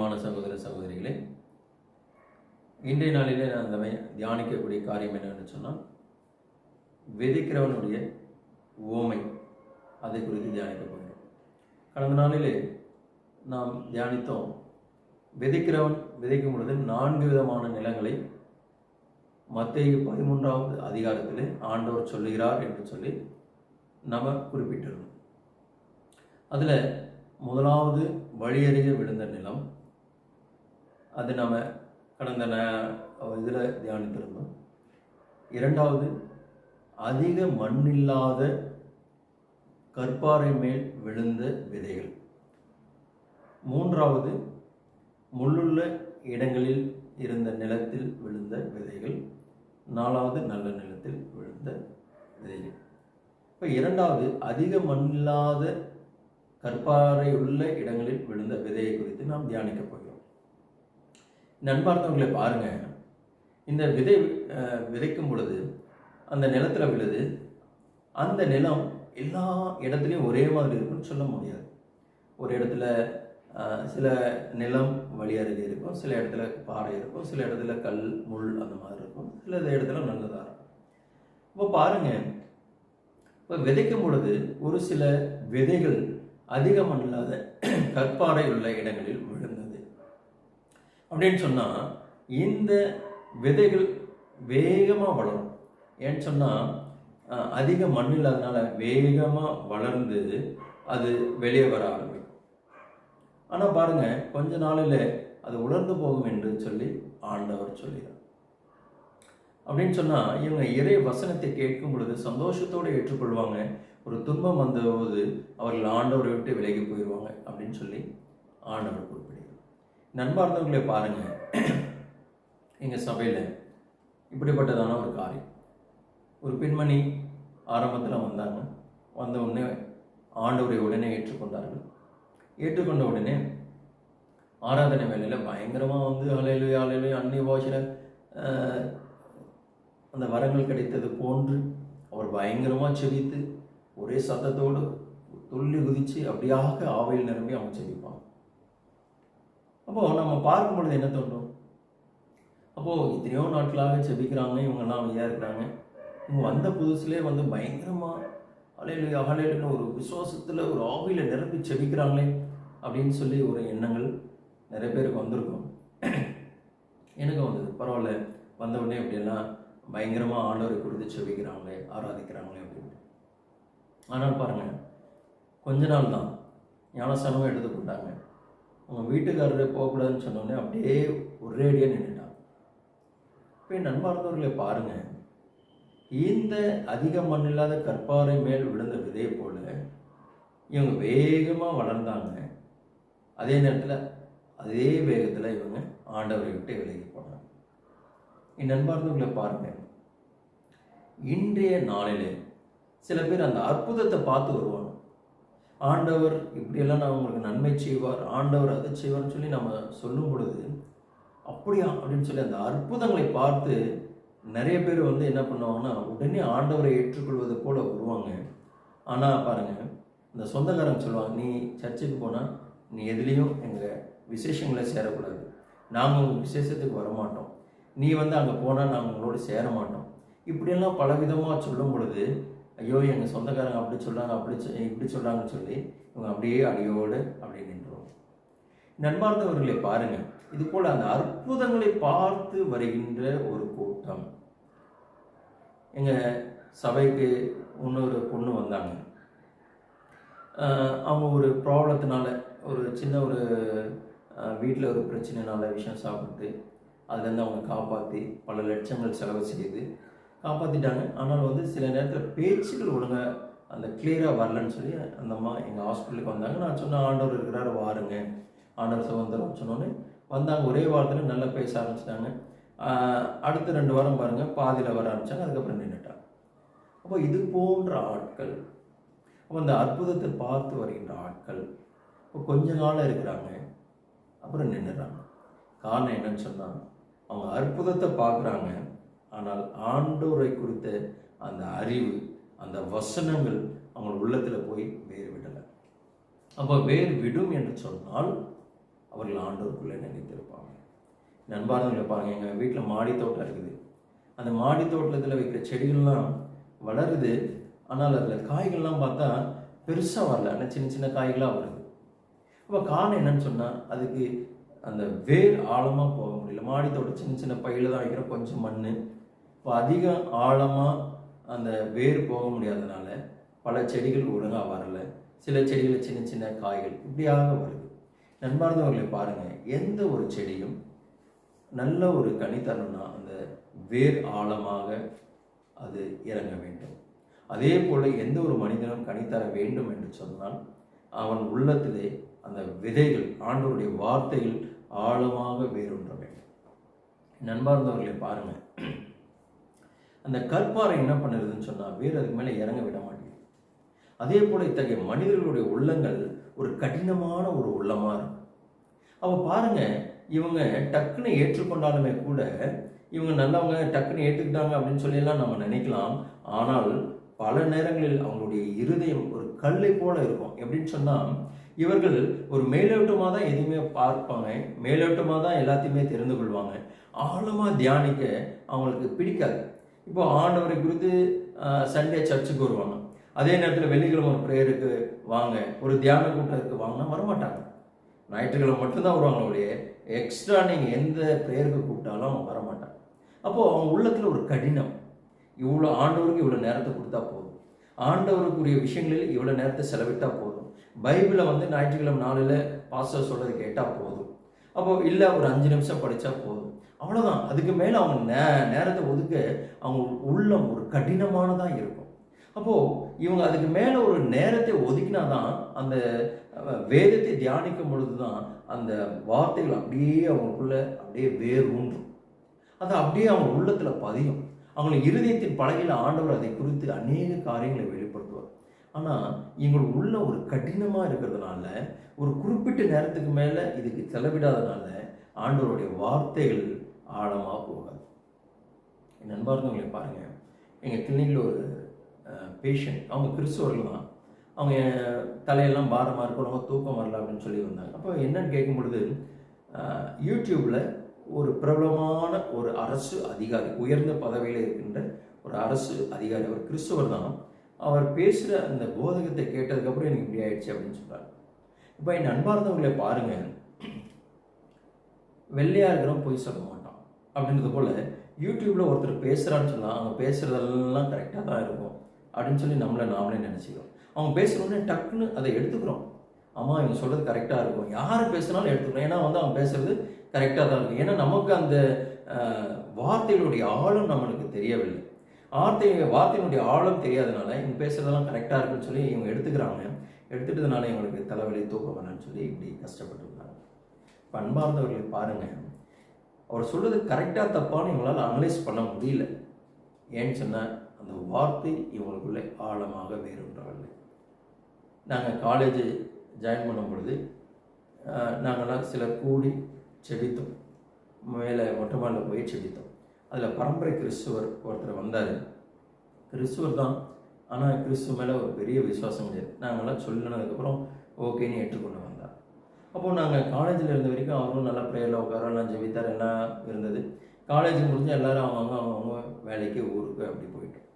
பிரியமான சகோதர சகோதரிகளே இன்றைய நாளிலே நான் அந்த தியானிக்கக்கூடிய காரியம் என்னன்னு சொன்னால் விதைக்கிறவனுடைய ஓமை அதை குறித்து தியானிக்க போகிறேன் கடந்த நாளிலே நாம் தியானித்தோம் விதைக்கிறவன் விதைக்கும் பொழுது நான்கு விதமான நிலங்களை மத்திய பதிமூன்றாவது அதிகாரத்தில் ஆண்டவர் சொல்லுகிறார் என்று சொல்லி நம்ம குறிப்பிட்டிருந்தோம். அதில் முதலாவது வழியறிய விழுந்த நிலம் அது நம்ம கடந்த இதில் தியானித்திருந்தோம். இரண்டாவது அதிக மண்ணில்லாத கற்பாறை மேல் விழுந்த விதைகள். மூன்றாவது முள்ளுள்ள இடங்களில் இருந்த நிலத்தில் விழுந்த விதைகள். நாலாவது நல்ல நிலத்தில் விழுந்த விதைகள். இப்போ இரண்டாவது அதிக மண்ணில்லாத கற்பாறை உள்ள இடங்களில் விழுந்த விதையை குறித்து நாம் தியானிக்க போகிறோம். நண்பார்த்தவர்களை பாருங்க. இந்த விதை விதைக்கும் பொழுது அந்த நிலத்தில் விழுது அந்த நிலம் எல்லா இடத்துலையும் ஒரே மாதிரி இருக்குன்னு சொல்ல முடியாது. ஒரு இடத்துல சில நிலம் வழியருகே இருக்கும். சில இடத்துல பாறை இருக்கும். சில இடத்துல கல் முள் அந்த மாதிரி இருக்கும். சில இடத்துல நல்லதாக இருக்கும். இப்போ பாருங்க. இப்போ விதைக்கும் பொழுது ஒரு சில விதைகள் அதிகம் அல்லாத கற்பாறை உள்ள இடங்களில் விழும். அப்படின்னு சொன்னால் இந்த விதைகள் வேகமாக வளரும். ஏன்னு சொன்னால் அதிக மண் இல்லாதனால வேகமாக வளர்ந்து அது வெளியே வர ஆரம்பிக்கும். ஆனால் பாருங்கள் கொஞ்ச நாளில் அது உலர்ந்து போகும் என்று சொல்லி ஆண்டவர் சொல்லிடுறார் அப்படின்னு சொன்னால் இவங்க இறை வசனத்தை கேட்கும் பொழுது சந்தோஷத்தோடு ஏற்றுக்கொள்வாங்க. ஒரு துன்பம் வந்தபோது அவர்கள் ஆண்டவரை விட்டு விலகி போயிடுவாங்க அப்படின்னு சொல்லி ஆண்டவர் கொடுப்பார் நண்பார்ந்தவர்களை பாருங்கள் எங்கள் சபையில் இப்படிப்பட்டதான ஒரு காரியம். ஒரு பெண்மணி ஆரம்பத்தில் வந்தாங்க. வந்த உடனே ஆண்டவரை உடனே ஏற்றுக்கொண்டார்கள். ஏற்றுக்கொண்ட உடனே ஆராதனை வேலையில் பயங்கரமாக வந்து அலையிலே அலையிலே அன்னிய பாஷையில் அந்த வரங்கள் கிடைத்தது போன்று அவர் பயங்கரமாக செவித்து ஒரே சத்தத்தோடு துள்ளி குதித்து அப்படியாக ஆவையில் நிரம்பி அவன் செவிப்பான் அப்போது நம்ம பார்க்கும் பொழுது என்ன தோன்றும்? அப்போது எத்தனையோ நாட்களாக செபிக்கிறாங்க இவங்கெல்லாம் அமைதியாக இருக்கிறாங்க. இவங்க வந்த புதுசுலேயே வந்து பயங்கரமாக அலையில அகலையிலன்னு ஒரு விசுவாசத்தில் ஒரு ஆவியில் நிரப்பி செபிக்கிறாங்களே அப்படின்னு சொல்லி ஒரு எண்ணங்கள் நிறைய பேருக்கு வந்திருக்கும். எனக்கும் வந்தது. பரவாயில்ல வந்த உடனே இப்படியெல்லாம் பயங்கரமாக ஆண்டவரை கொடுத்து செபிக்கிறாங்களே ஆராதிக்கிறாங்களே அப்படின்ட்டு ஆனால் பாருங்கள் கொஞ்ச நாள் தான் ஞானஸ்தானமும் எடுத்து போட்டாங்க உங்கள் வீட்டுக்காரரே போகக்கூடாதுன்னு சொன்னோடனே அப்படியே ஒரேடியாக நின்றுட்டான் இப்போ என் நண்பார்ந்தவர்களை பாருங்கள் இந்த அதிக மண்ணில்லாத கற்பாறை மேல் விழுந்த விதையை போல இவங்க வேகமாக வளர்ந்தாங்க. அதே நேரத்தில் அதே வேகத்தில் இவங்க ஆண்டவரை விட்டு விலகி போனாங்க. என் நண்பார்ந்தவர்களை பாருங்கள் இன்றைய நாளிலே சில பேர் அந்த அற்புதத்தை பார்த்து வருவாங்க. ஆண்டவர் இப்படியெல்லாம் நான் உங்களுக்கு நன்மை செய்வார் ஆண்டவர் அதை செய்வார்னு சொல்லி நம்ம சொல்லும் பொழுது அப்படியா? அப்படின்னு சொல்லி அந்த அற்புதங்களை பார்த்து நிறைய பேர் வந்து என்ன பண்ணுவாங்கன்னா உடனே ஆண்டவரை ஏற்றுக்கொள்வது போல வருவாங்க. ஆனால் பாருங்கள் இந்த சொந்தக்காரங்க சொல்லுவாங்க நீ சர்ச்சுக்கு போனால் நீ எதுலேயும் எங்கள் விசேஷங்களை சேரக்கூடாது. நாங்கள் உங்கள் விசேஷத்துக்கு வரமாட்டோம். நீ வந்து அங்கே போனால் நாங்கள் உங்களோட சேர மாட்டோம் இப்படியெல்லாம் பலவிதமாக சொல்லும் பொழுது ஐயோ எங்கள் சொந்தக்காரங்க அப்படி சொல்கிறாங்க அப்படி இப்படி சொல்கிறாங்கன்னு சொல்லி இவங்க அப்படியே அடியோடு அப்படி நின்றோம் நண்பார்ந்தவர்களை பாருங்கள் இது போல் அந்த அற்புதங்களை பார்த்து வருகின்ற ஒரு கூட்டம். எங்கள் சபைக்கு இன்னொரு பொண்ணு வந்தாங்க. அவங்க ஒரு ப்ராப்ளத்தினால ஒரு சின்ன ஒரு வீட்டில் ஒரு பிரச்சனைனால விஷயம் சாப்பிட்டு அதுலேருந்து அவங்க காப்பாற்றி பல லட்சங்கள் செலவு செய்து காப்பாற்றிட்டாங்க ஆனால் வந்து சில நேரத்தில் பேச்சுகள் ஒழுங்காக அந்த கிளியராக வரலன்னு சொல்லி அந்த அம்மா எங்கள் ஹாஸ்பிட்டலுக்கு வந்தாங்க. நான் சொன்ன ஆண்டவர் இருக்கிறாரு வாருங்க. ஆண்டவர் சுதந்திரம் சொன்னோன்னே வந்தாங்க. ஒரே வாரத்தில் நல்லா பேச ஆரம்பிச்சிட்டாங்க. அடுத்த ரெண்டு வாரம் பாருங்கள் பாதியில் வர ஆரம்பித்தாங்க அதுக்கப்புறம் நின்றுட்டாங்க அப்போ இது போன்ற ஆட்கள் அப்போ அந்த அற்புதத்தை பார்த்து வருகின்ற ஆட்கள் இப்போ கொஞ்ச காலம் இருக்கிறாங்க. அப்புறம் நின்றுறாங்க காரணம் என்னன்னு சொன்னால் அவங்க அற்புதத்தை பார்க்குறாங்க. ஆனால் ஆண்டோரை குறித்த அந்த அறிவு அந்த வசனங்கள் அவங்க உள்ளத்தில் போய் வேர் விடலை அப்போ வேர் விடும் என்று சொன்னால் அவர்கள் ஆண்டோருக்குள்ளே நினைத்திருப்பாங்க. நண்பார்ந்தவங்களை பாருங்கள் எங்கள் வீட்டில் மாடி தோட்டம் இருக்குது. அந்த மாடி தோட்டத்தில் வைக்கிற செடிகள்லாம் வளருது. ஆனால் அதில் காய்கள்லாம் பார்த்தா பெருசாக வரல. ஆனால் சின்ன சின்ன காய்களாக வருது. அப்போ காரணம் என்னன்னு சொன்னால் அதுக்கு அந்த வேர் ஆழமாக போக முடியல. மாடி தோட்டம் சின்ன சின்ன பையில் தான் வைக்கிற கொஞ்சம் மண் இப்போ அதிக ஆழமாக அந்த வேர் போக முடியாதனால பல செடிகள் ஒழுங்காக வரல. சில செடிகளில் சின்ன சின்ன காய்கள் இப்படியாக வருது. நண்பார்ந்தவர்களை பாருங்கள் எந்த ஒரு செடியும் நல்ல ஒரு கனி தரணும்னா அந்த வேர் ஆழமாக அது இறங்க வேண்டும். அதே போல் எந்த ஒரு மனிதனும் கனி தர வேண்டும் என்று சொன்னால் அவன் உள்ளத்திலே அந்த விதைகள் ஆண்டோருடைய வார்த்தைகள் ஆழமாக வேரூன்ற வேண்டும். நண்பார்ந்தவர்களை பாருங்கள் அந்த கற்பாறை என்ன பண்ணுறதுன்னு சொன்னால் வேறு அதுக்கு மேலே இறங்க விட மாட்டேங்குது. அதே போல் இத்தகைய மனிதர்களுடைய உள்ளங்கள் ஒரு கடினமான ஒரு உள்ளமாக இருக்கும். அப்போ பாருங்கள் இவங்க டக்குன்னு ஏற்றுக்கொண்டாலுமே கூட இவங்க நல்லவங்க டக்குன்னு ஏற்றுக்கிட்டாங்க அப்படின்னு சொல்லியெல்லாம் நம்ம நினைக்கலாம். ஆனால் பல நேரங்களில் அவங்களுடைய இருதயம் ஒரு கல்லை போல இருக்கும். எப்படின்னு சொன்னால் இவர்கள் ஒரு மேலோட்டமாக தான் எதையுமே பார்ப்பாங்க மேலோட்டமாக தான் எல்லாத்தையுமே தெரிந்து கொள்வாங்க. ஆழமாக தியானிக்க அவங்களுக்கு பிடிக்காது. இப்போ ஆண்டவரை குறித்து சண்டே சர்ச்சுக்கு வருவாங்க. அதே நேரத்தில் வெள்ளிக்கிழமை ஒரு ப்ரேயருக்கு வாங்க ஒரு தியான கூட்டத்துக்கு வாங்கினா வரமாட்டாங்க. ஞாயிற்றுக்கிழமை மட்டும்தான் வருவாங்க ஒழிய எக்ஸ்ட்ரா நீங்கள் எந்த ப்ரேயருக்கு கூப்பிட்டாலும் அவங்க வரமாட்டாங்க. அப்போது அவங்க உள்ளத்தில் ஒரு கடினம். இவ்வளோ ஆண்டவருக்கு இவ்வளோ நேரத்தை கொடுத்தா போதும். ஆண்டவருக்குரிய விஷயங்களில் இவ்வளோ நேரத்தை செலவிட்டால் போதும். பைபிளை வந்து ஞாயிற்றுக்கிழமை நாளில் பாஸ்டர் சொல்கிறது கேட்டால் போதும். அப்போ இல்லை ஒரு அஞ்சு நிமிஷம் படித்தா போதும். அவ்வளோதான் அதுக்கு மேலே அவங்க நே நேரத்தை ஒதுக்க அவங்க உள்ளம் ஒரு கடினமானதாக இருக்கும். அப்போது இவங்க அதுக்கு மேலே ஒரு நேரத்தை ஒதுக்கினா தான் அந்த வேதத்தை தியானிக்கும் பொழுது தான் அந்த வார்த்தைகள் அப்படியே அவங்களுக்குள்ள அப்படியே வேர் ஊன்றும் அது அப்படியே அவங்க உள்ளத்தில் பதியும். அவங்களை இருதயத்தின் பழகையில் ஆண்டவர் அதை குறித்து அநேக காரியங்களை வெளிப்படுத்துவார். ஆனால் இவங்களுக்கு உள்ள ஒரு கடினமாக இருக்கிறதுனால ஒரு குறிப்பிட்ட நேரத்துக்கு மேலே இதுக்கு செலவிடாதனால ஆண்டவருடைய வார்த்தைகள் ஆழமாக போகாது. என் நண்பார்ந்தவங்களை பாருங்கள் எங்கள் கிளினிக்கில் ஒரு பேஷண்ட் அவங்க கிறிஸ்தவர்கள் தான். அவங்க தலையெல்லாம் பாரமாக இருக்கணும் தூக்கம் வரல அப்படின்னு சொல்லி வந்தாங்க அப்போ என்னன்னு கேட்கும் பொழுது யூடியூப்பில் ஒரு பிரபலமான ஒரு அரசு அதிகாரி உயர்ந்த பதவியில் இருக்கின்ற ஒரு அரசு அதிகாரி அவர் கிறிஸ்துவர் தான். அவர் பேசுகிற அந்த போதகத்தை கேட்டதுக்கப்புறம் எனக்கு இப்படி ஆயிடுச்சு அப்படின்னு சொல்கிறார் இப்போ என் அன்பார்ந்தவங்களை பாருங்கள் வெள்ளையாக இருக்கிறவன் போய் சொல்ல அப்படின்றது போல் யூடியூப்பில் ஒருத்தர் பேசுகிறான்னு சொன்னால் அவங்க பேசுகிறதெல்லாம் கரெக்டாக தான் இருக்கும். அப்படின்னு சொல்லி நம்மளை நாமளே நினச்சிக்கிறோம். அவங்க பேசுகிறோன்னே டக்குன்னு அதை எடுத்துக்கிறோம். ஆமாம் இவங்க சொல்கிறது கரெக்டாக இருக்கும். யார் பேசுனாலும் எடுத்துக்கணும் ஏன்னா வந்து அவங்க பேசுகிறது கரெக்டாக தான் இருக்கும். ஏன்னா நமக்கு அந்த வார்த்தைகளுடைய ஆழம் நம்மளுக்கு தெரியவில்லை. வார்த்தை வார்த்தையினுடைய ஆழம் தெரியாதனால இவங்க பேசுகிறதெல்லாம் கரெக்டாக இருக்குன்னு சொல்லி இவங்க எடுத்துக்கிறாங்க. எடுத்துட்டதுனால இவங்களுக்கு தலைவலி தூக்கம் வேணாம்னு சொல்லி இப்படி கஷ்டப்பட்டுருக்காங்க. பண்பார்ந்தவர்களை பாருங்கள் அவர் சொல்கிறது கரெக்டாக தப்பான்னு இவங்களால் அனலைஸ் பண்ண முடியல. ஏன்னு சொன்னால் அந்த வார்த்தை இவங்களுக்குள்ளே ஆழமாக வேறுன்றார்கள் நாங்கள் காலேஜ் ஜாயின் பண்ணும் பொழுது நாங்களாம் சில கூடி செபித்தோம் மேலே மொட்டை மாடில் போய் செபித்தோம் அதில் பரம்பரை கிறிஸ்துவர் ஒருத்தர் வந்தார். கிறிஸ்துவர் தான். ஆனால் கிறிஸ்துவ மேலே ஒரு பெரிய விசுவாசம் கிடையாது. நாங்களாம் சொல்லினதுக்கப்புறம் ஓகேன்னு ஏற்றுக்கொண்டோம். அப்போது நாங்கள் காலேஜில் இருந்த வரைக்கும் அவரும் நல்லா ப்ரேயரில் உட்கார நான் ஜெபித்தார் என்ன இருந்தது? காலேஜ் முடிஞ்சு எல்லோரும் அவங்க அவங்க வேலைக்கு ஊருக்கு அப்படி போயிட்டோம்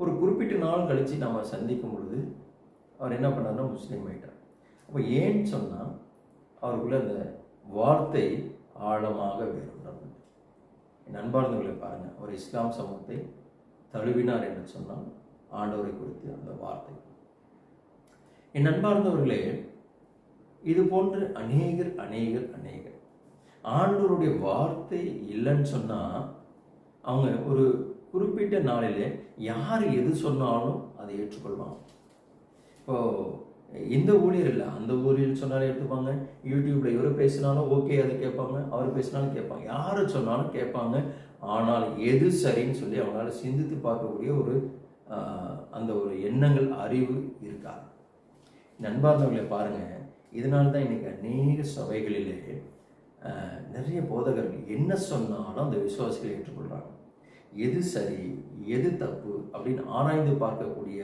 ஒரு குறிப்பிட்ட நாள் கழித்து நம்ம சந்திக்கும் பொழுது அவர் என்ன பண்ணார்னா முஸ்லீம் ஆகிட்டார் அப்போ ஏன்னு சொன்னால் அவருக்குள்ள அந்த வார்த்தை ஆழமாக வேறுபடுறது என் அன்பார்ந்தவர்களை பாருங்கள் அவர் இஸ்லாம் சமூகத்தை தழுவினார் என்று சொன்னால் ஆண்டவரை குறித்து அந்த வார்த்தை. என் அன்பார்ந்தவர்களே இது போன்று அநேகர் அநேகர் அநேகர். ஆண்டவருடைய வார்த்தை இல்லைன்னு சொன்னால் அவங்க ஒரு குறிப்பிட்ட நாளில் யார் எது சொன்னாலும் அதை ஏற்றுக்கொள்வாங்க. இப்போது இந்த ஊழியர் இல்லை அந்த ஊழியர் சொன்னாலும் எடுத்துப்பாங்க யூடியூப்ல இவர் பேசினாலும் ஓகே அதை கேட்பாங்க. அவர் பேசினாலும் கேட்பாங்க. யார் சொன்னாலும் கேட்பாங்க. ஆனால் எது சரின்னு சொல்லி அவங்களால சிந்தித்து பார்க்கக்கூடிய ஒரு அந்த ஒரு எண்ணங்கள் அறிவு இருக்காது. நண்பார்ந்தவங்களை பாருங்கள் இதனால தான் இன்னைக்கு அநேக சபைகளிலே நிறைய போதகர்கள் என்ன சொன்னாலும் அந்த விசுவாசிகளை ஏற்றுக்கொள்கிறாங்க எது சரி எது தப்பு அப்படின்னு ஆராய்ந்து பார்க்கக்கூடிய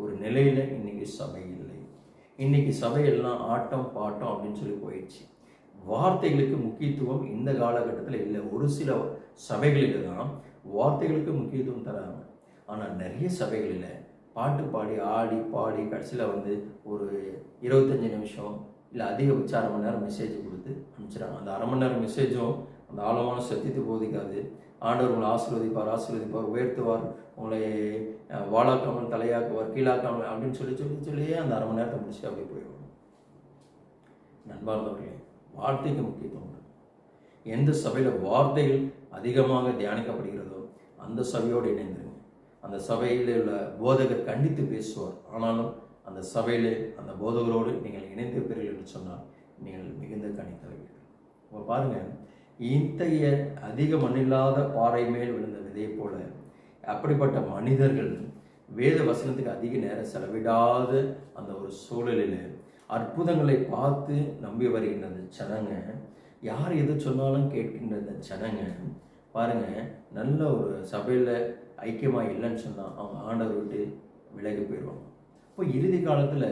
ஒரு நிலையில் இன்னைக்கு சபை இல்லை. இன்னைக்கு சபையெல்லாம் ஆட்டம் பாட்டம் அப்படின்னு சொல்லி போயிடுச்சு. வார்த்தைகளுக்கு முக்கியத்துவம் இந்த காலகட்டத்தில் இல்லை. ஒரு சில சபைகளில் தான் வார்த்தைகளுக்கு முக்கியத்துவம் தராங்க. ஆனால் நிறைய சபைகளில் பாட்டு பாடி ஆடி பாடி கடைசியில் வந்து ஒரு இருபத்தஞ்சி நிமிஷம் இல்லை அதிகபட்ச அரை மணி நேரம் மெசேஜ் கொடுத்து அனுப்பிச்சிடாங்க அந்த அரை மணி நேரம் மெசேஜும் அந்த ஆழமான சத்தியத்தை போதிக்காது. ஆண்டவர் உங்களை ஆசீர்வதிப்பார் ஆசீர்வதிப்பார் உயர்த்துவார். உங்களை வாழாக்காமல் தலையாக்குவார் கீழாக்காமல் அப்படின்னு சொல்லி சொல்லி சொல்லியே அந்த அரை மணி நேரத்தை முடிச்சு அப்படியே போயிடும் நண்பார்ந்தவர்களே வார்த்தைக்கு முக்கியத்துவம் உண்டு. எந்த சபையில் வார்த்தைகள் அதிகமாக தியானிக்கப்படுகிறதோ அந்த சபையோடு இணைந்து அந்த சபையில் உள்ள போதகர் கண்டித்து பேசுவார். ஆனாலும் அந்த சபையிலே அந்த போதகரோடு நீங்கள் இணைந்திருப்பீர்கள் என்று சொன்னால் நீங்கள் மிகுந்த கணித்தவர்கள் இப்போ பாருங்க இத்தகைய அதிக மண்ணில்லாத பாறை மேல் விழுந்த விதையை போல அப்படிப்பட்ட மனிதர்கள் வேத வசனத்துக்கு அதிக நேரம் செலவிடாத அந்த ஒரு சூழலில் அற்புதங்களை பார்த்து நம்பி வருகின்ற அந்த ஜனங்க யார் எது சொன்னாலும் கேட்கின்ற அந்த ஜனங்க பாருங்க நல்ல ஒரு சபையில் ஐக்கியமாக இல்லைன்னு சொன்னால் அவங்க ஆண்டவர் விட்டு விலகி போயிடுவாங்க. இப்போ இறுதி காலத்தில்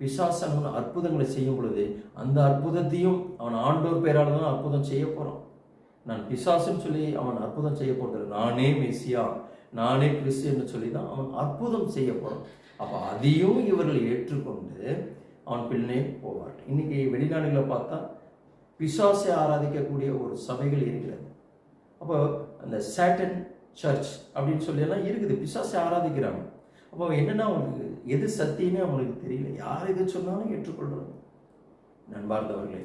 பிசாசனவன் அற்புதங்களை செய்யும் பொழுது அந்த அற்புதத்தையும் அவன் ஆண்டோர் பேரால் தான் அற்புதம் செய்ய போகிறான் நான் பிசாசுன்னு சொல்லி அவன் அற்புதம் செய்ய போகிறது நானே மெஸ்ஸியா நானே கிறிஸ்து என்று சொல்லி தான் அவன் அற்புதம் செய்ய போகிறான் அப்போ அதையும் இவர்கள் ஏற்றுக்கொண்டு அவன் பின்னே போவார். இன்னைக்கு வெளிநாடுகளில் பார்த்தா பிசாசை ஆராதிக்கக்கூடிய ஒரு சபைகள் இருக்கிறது. அப்போ அந்த சேட்டன் சர்ச் அப்படின்னு சொல்லி எல்லாம் இருக்குது. பிசாசை ஆராதிக்கிறாங்க. அப்போ என்னென்னா அவங்களுக்கு எது சத்தியமே அவங்களுக்கு தெரியல. யார் எது சொன்னாலும் ஏற்றுக்கொள்கிறோம் நண்பார்ந்தவர்களே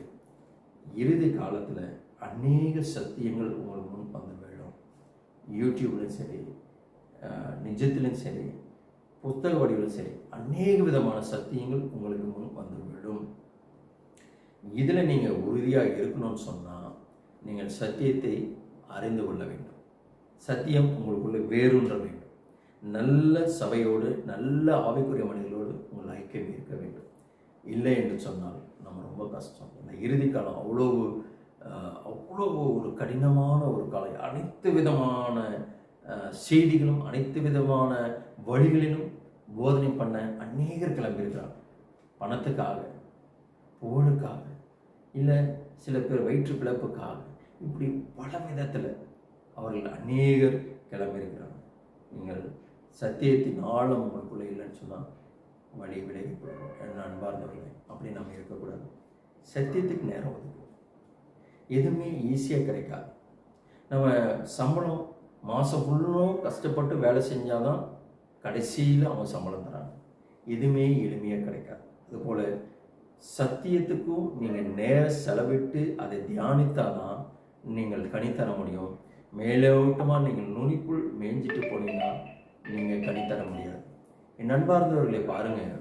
இறுதி காலத்தில் அநேக சத்தியங்கள் உங்களுக்கு முன் வந்து விழும். யூடியூப்லையும் சரி நிஜத்திலையும் நிஜத்திலும் சரி புத்தக வடிவிலும் சரி அநேக விதமான சத்தியங்கள் உங்களுக்கு முன் வந்து விடும் இதில் நீங்கள் உறுதியாக இருக்கணும்னு சொன்னால் நீங்கள் சத்தியத்தை அறிந்து கொள்ள வேண்டும். சத்தியம் உங்களுக்குள்ளே வேரூன்ற வேண்டும். நல்ல சபையோடு நல்ல ஆவிக்குரிய மனிதர்களோடு உங்கள் ஐக்கியம் இருக்க வேண்டும். இல்லை என்று சொன்னால் நம்ம ரொம்ப கஷ்டம். இந்த இறுதி காலம் அவ்வளோ அவ்வளோ ஒரு கடினமான ஒரு காலம் அனைத்து விதமான செய்திகளும் அனைத்து விதமான வழிகளிலும் போதனை பண்ண அநேகர் கிளம்பியிருக்கிறாங்க பணத்துக்காக புகழுக்காக இல்லை சில பேர் வயிற்று பிழப்புக்காக இப்படி பல விதத்தில் அவர்கள் அநேகர் கிளம்பியிருக்கிறாங்க நீங்கள் சத்தியத்தின் ஆழம் உங்களுக்குள்ளே இல்லைன்னு சொன்னால் வழி விலகி போயிடும் அன்பார்ந்தவர்களே அப்படி நம்ம இருக்கக்கூடாது. சத்தியத்துக்கு நேரம் ஒதுக்கும் எதுவுமே ஈஸியாக கிடைக்காது. நம்ம சம்பளம் மாதம் ஃபுல்லும் கஷ்டப்பட்டு வேலை செஞ்சாதான் கடைசியில் அவங்க சம்பளம் தராங்க. எதுவுமே எளிமையாக கிடைக்காது. அதுபோல் சத்தியத்துக்கும் நீங்கள் நேரம் செலவிட்டு அதை தியானித்தாதான் நீங்கள் கணித்தர முடியும். மேலோட்டமாக நீங்கள் நுனிக்குள் மேய்ஞ்சிட்டு போனீங்கன்னா நீங்கள் கனி தர முடியாது. என் நண்பார்ந்தவர்களை பாருங்கள்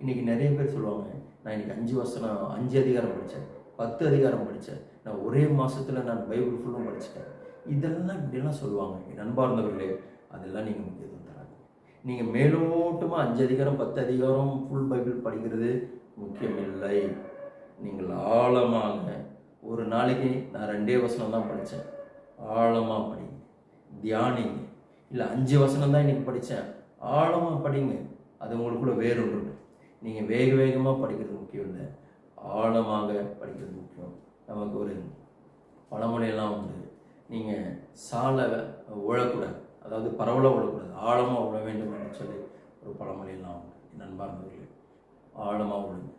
இன்றைக்கி நிறைய பேர் சொல்லுவாங்க நான் இன்னைக்கு அஞ்சு வசனம் அஞ்சு அதிகாரம் படித்தேன் பத்து அதிகாரம் படித்தேன் நான் ஒரே மாதத்தில் நான் பைபிள் ஃபுல்லும் படிச்சிட்டேன். இதெல்லாம் இப்படிலாம் சொல்லுவாங்க. என் நண்பார்ந்தவர்களே அதெல்லாம் நீங்கள் முக்கியத்துவம் தராங்க நீங்கள் மேலோட்டமாக அஞ்சு அதிகாரம் பத்து அதிகாரம் ஃபுல் பைபிள் படிக்கிறது முக்கியமில்லை. நீங்கள் ஆழமாக ஒரு நாளைக்கு நான் ரெண்டே வசனம் தான் படித்தேன். ஆழமாக படிங்க. தியானிங்க. இல்லை அஞ்சு வசனம் தான் இன்னைக்கு படித்தேன் ஆழமாக படிங்க. அது உங்களுக்குள்ள வேறுண்டு நீங்கள் வேக வேகமாக படிக்கிறது முக்கியம் இல்லை. ஆழமாக படிக்கிறது முக்கியம். நமக்கு ஒரு பழமொழியெல்லாம் உண்டு. நீங்கள் சாலை உழக்கூடாது. அதாவது பரவலாக விழக்கூடாது ஆழமாக விழ வேண்டும் என்று சொல்லி ஒரு பழமொழியெல்லாம் உண்டு. நண்பார்ந்தவர்களே ஆழமாக விழுங்க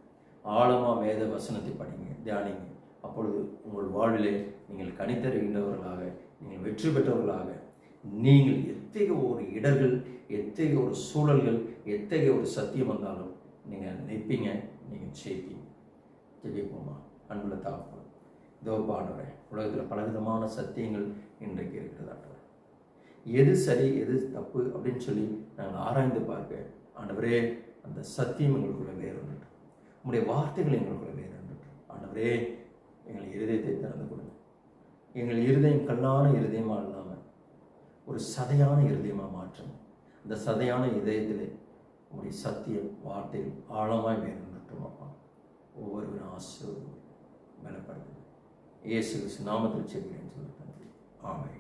ஆழமாக வேத வசனத்தை படிங்க. தியானிங்க. அப்பொழுது உங்கள் வாழ்விலே நீங்கள் கணித்தறிகின்றவர்களாக நீங்கள் வெற்றி பெற்றவர்களாக நீங்கள் எத்தகைய ஒரு இடர்கள் எத்தகைய ஒரு சூழல்கள் எத்தகைய ஒரு சத்தியம் வந்தாலும் நீங்கள் நிற்பீங்க நீங்கள் ஜெயிப்பீங்க. ஜெயிப்போமா அன்புள்ள தாக்கம் இதோ பாடுறே உலகத்தில் பலவிதமான சத்தியங்கள் இன்றைக்கு இருக்கிறது எது சரி எது தப்பு அப்படின்னு சொல்லி நாங்கள் ஆராய்ந்து பார்க்க ஆண்டவரே அந்த சத்தியம் எங்களுக்குள்ள வேறுண்டு உங்களுடைய வார்த்தைகள் எங்களுக்குள்ள வேறுண்டு ஆண்டவரே எங்கள் இருதயத்தை திறந்து கொடுங்க. எங்கள் இருதயம் கல்லான இருதயமாக இல்லாமல் ஒரு சதையான இருதயமாக மாற்றணும். அந்த சதையான இதயத்திலே உங்களுடைய சத்தியம் வார்த்தை ஆழமாய் வேணும் அப்பா. ஒவ்வொருவரும் ஆசீர்வதிங்க பலப்படுது இயேசு நாமத்தில் செல்கிறேன் சொல்லி ஆமை